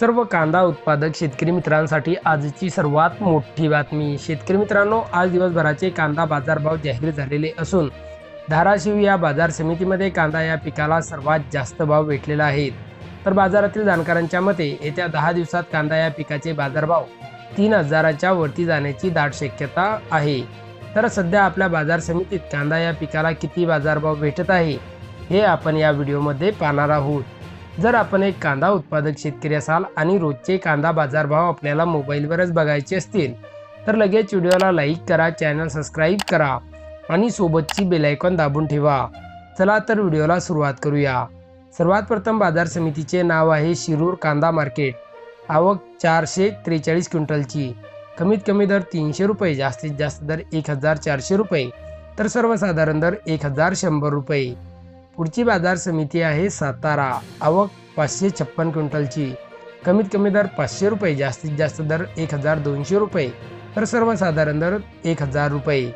सर्व कांदा उत्पादक शेतकरी मित्रांसाठी आजची सर्वात मोठी बातमी. शेतकरी मित्रांनो आज दिवसभराचे कांदा बाजारभाव जाहीर झालेले असून धाराशिव या बाजार समितीमध्ये कांदा या पिकाला सर्वात जास्त भाव भेटलेला आहे. तर बाजारातील जाणकारांच्या मते येत्या दहा दिवसात कांदा या पिकाचे बाजारभाव तीन हजाराच्या वरती जाण्याची दाट शक्यता आहे. तर सध्या आपल्या बाजार समितीत कांदा या पिकाला किती बाजारभाव भेटत आहे हे आपण या व्हिडिओमध्ये पाहणार आहोत. जर आपण एक कांदा उत्पादक शेतकरी असाल आणि रोजचे कांदा बाजारभाव आपल्याला मोबाईलवरच बघायचे असतील तर लगेच व्हिडिओला लाईक करा चॅनल सबस्क्राईब करा आणि सोबतची बेलायकॉन दाबून ठेवा. चला तर व्हिडिओला सुरुवात करूया. सर्वात प्रथम बाजार समितीचे नाव आहे शिरूर कांदा मार्केट. आवक चारशे त्रेचाळीस क्विंटलची. कमीत कमी दर तीनशे रुपये जास्तीत जास्त दर एक हजार चारशे रुपये तर सर्वसाधारण दर एक हजार शंभर रुपये. पुढची बाजार समिती आहे सातारा. आवक पाचशे छप्पन क्विंटलची. कमीत कमी दर पाचशे रुपये जास्तीत जास्त दर एक हजार दोनशे रुपये. तर सर्वसाधारण दर एक हजार रुपये.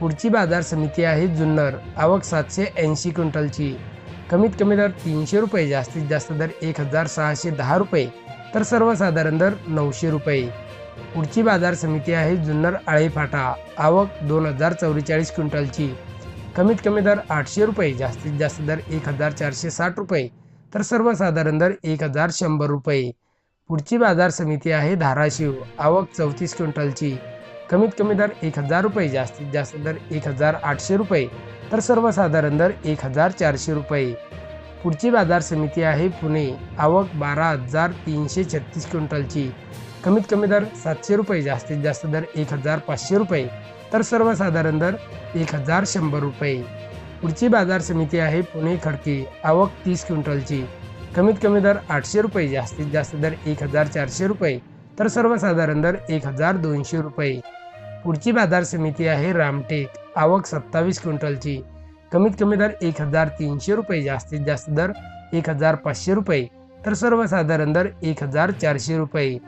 पुढची बाजार समिती आहे जुन्नर. आवक सातशे ऐंशी क्विंटलची. कमीत कमी दर तीनशे रुपये जास्तीत जास्त दर एक हजार सहाशे दहा रुपये. तर सर्वसाधारण दर नऊशे रुपये. पुढची बाजार समिती आहे जुन्नर आळेफाटा. आवक दोन हजार चौवेचाळीस क्विंटलची. कमीत कमी दर आठशे रुपये जास्तीत जास्त दर एक हजार चारशे साठ रुपये तर सर्वसाधारण दर एक हजार शंभर रुपये. पुढची बाजार समिती आहे धाराशिव आवक चौतीस क्विंटलची. कमीत कमी दर एक हजार रुपये जास्तीत जास्त दर एक हजार आठशे रुपये तर सर्वसाधारण दर एक हजार चारशे रुपये. पुढची बाजार समिती आहे पुणे. आवक बारा हजार तीनशे छत्तीस क्विंटलची. कमीत कमी दर सातशे रुपये जास्तीत जास्त दर एक हजार पाचशे रुपये. तर सर्वसाधारण दर एक हजार शंभर रुपये. पुढची बाजार समिती आहे पुणे खडकी. आवक तीस क्विंटलची. कमीत कमी दर आठशे रुपये जास्तीत जास्त दर एक हजार चारशे रुपये. तर सर्वसाधारण दर एक हजार दोनशे रुपये. पुढची बाजार समिती आहे रामटेक. आवक सत्तावीस क्विंटलची. कमीत कमी दर एक हजार तीनशे रुपये. जास्तीत जास्त दर एक हजार पाचशे रुपये. तर सर्वसाधारण दर एक हजार चारशे रुपये.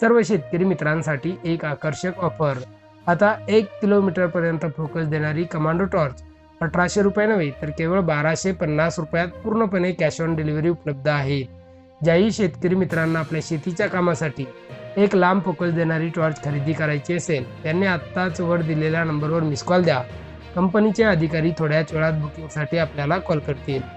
सर्व शेतकरी मित्रांसाठी एक आकर्षक ऑफर आता एक किलोमीटरपर्यंत फोकस देणारी कमांडो टॉर्च अठराशे रुपये नव्हे तर केवळ बाराशे पन्नास रुपयात पूर्णपणे कॅश ऑन डिलिव्हरी उपलब्ध आहे. ज्याही शेतकरी मित्रांना आपल्या शेतीच्या कामासाठी एक लांब फोकस देणारी टॉर्च खरेदी करायची असेल त्यांनी आत्ताच वर दिलेल्या नंबरवर मिस कॉल द्या. कंपनीचे अधिकारी थोड्याच वेळात बुकिंगसाठी आपल्याला कॉल करतील.